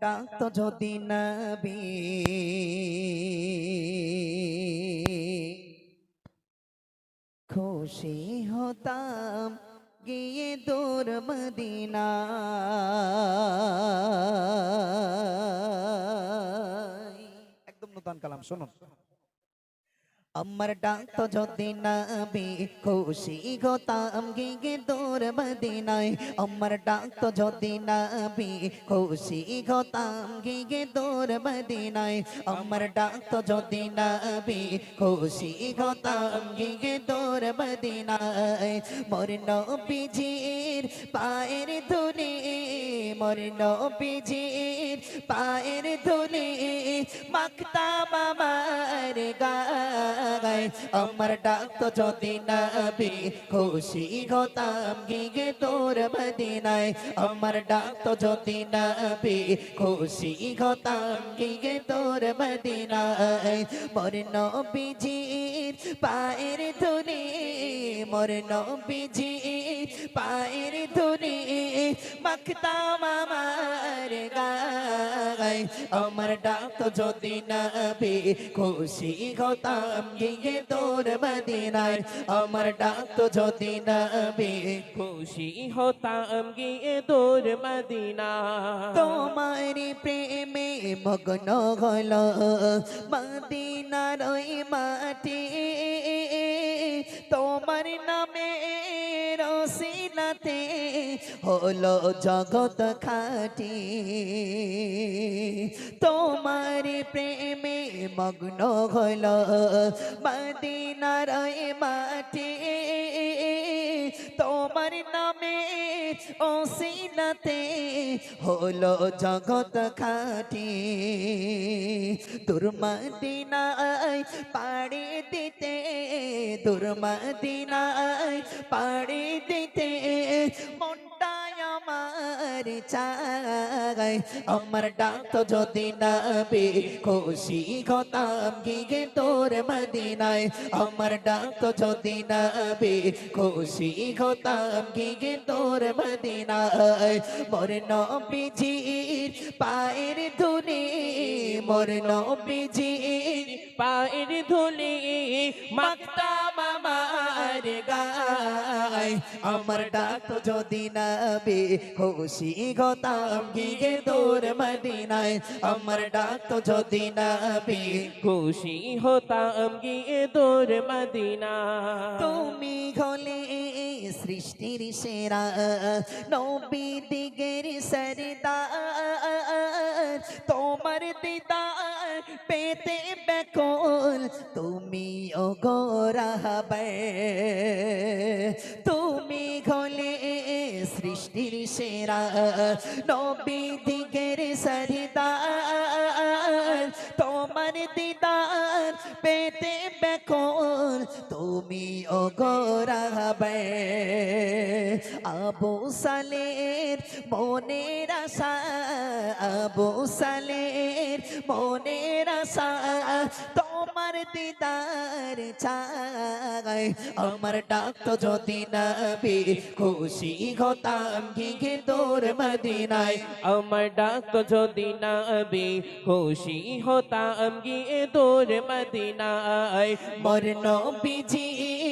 ডাকতো যদি নবী। খুশি হতাম গিয়ে দূর মদিনা। একদম নতুন কালাম শুনুন। আমার ডাক যদি নবী খুশি হতাম গিয়ে দূর মদিনায় আমার ডাক যদি নবী খুশি হতাম গিয়ে দূর মদিনায় আমার ডাক যদি নবী খুশি হতাম গিয়ে দূর মদিনায় মোর নবীজির পায়ের ধুলি মোর নবীজির পায়ের ধুলি, মাখতাম আমার গায়। আমার ডাক তো যদি নবী, খুশি হতাম গিয়ে তোর মদিনায়। আমার ডাক তো যদি নবী, খুশি হতাম গিয়ে তোর মদিনায়। মোর নবীজির পায়ের ধুলি মোর নবীজির পায়ের ধুলি মাখতাম আমার গায় আমার ডাক যদি নবী খুশি হতাম গিয়ে তোর মদিনায় আমার ডাক যদি নবী খুশি হতাম গিয়ে তোর মদিনা তোমার প্রেমে মগ্ন হল মদিনার ওই মাটি তোমার নামে রসিলাতে হলো জগত খাটি। তোমার প্রেমে মগ্ন হল মদিনার মাটি। তোমার নামে ওসিলাতে হলো জগৎ খাটি। দুর্মদিনায় পাড়ি দিতে দুর্মদিনায় পাড়ি দিতে মনটায় আমার চাই। আমার ডাক যদি পে, খুশি খতাম গিগে তোর মদিনায়? আমার ডাক যদি পে, খুশি খতাম গিগে তোর মদিনায়? মোর নবীজির পায়ের ধুলি মোর নবীজির পায়ের ধুলি মাখতাম আমার গায়। আমার ডাক তো যদি নবী খুশি হতাম গিয়ে তোর মদিনায়। আমার ডাক তো যদি নবী খুশি হতাম গিয়ে তোর মদিনা তুমি হলে সৃষ্টির সেরা নবী দিগের সরদার। তোমার দিদার পেতে বেকল তুমি ও গোরাবে তুমি হলে সৃষ্টির সেরা নবী দিগের সরদার। তোমার দিদার পেতে বেকল তুমি ও গোরাবে আবু সালের মনের আশা, আবু সালের মনের আশা, তোমার দিদার চাই আমার ডাক তো যদি নবী খুশি হতাম গিয়ে তোর মদিনায়। আমার ডাক তো যদি নবী খুশি হতাম গিয়ে তোর মদিনায়। মোর নবীজির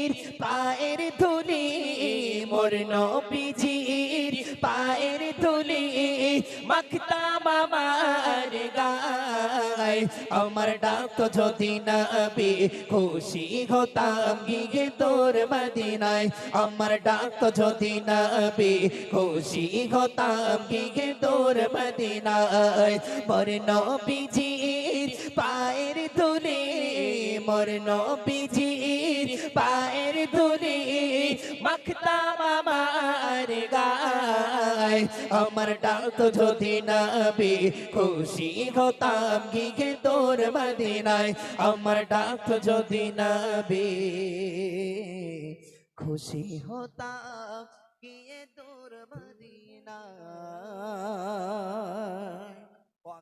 মাখতাম আমার গায় আমার ডাক যদি নবী খুশি হতাম গিয়ে তোর মদিনায় আমার ডাক যদি নবী খুশি হতাম গিয়ে তোর মদিনায় মোর নবীজির পায়ের ধুলি মোর নবীজির পায়ের ধুলি মাখতাম আমার গায়। আমার ডাক যদি নবী খুশি হতাম গিয়ে তোর মদিনায়? আমার ডাক যদি নবী খুশি হতাম গিয়ে তোর মদিনায়?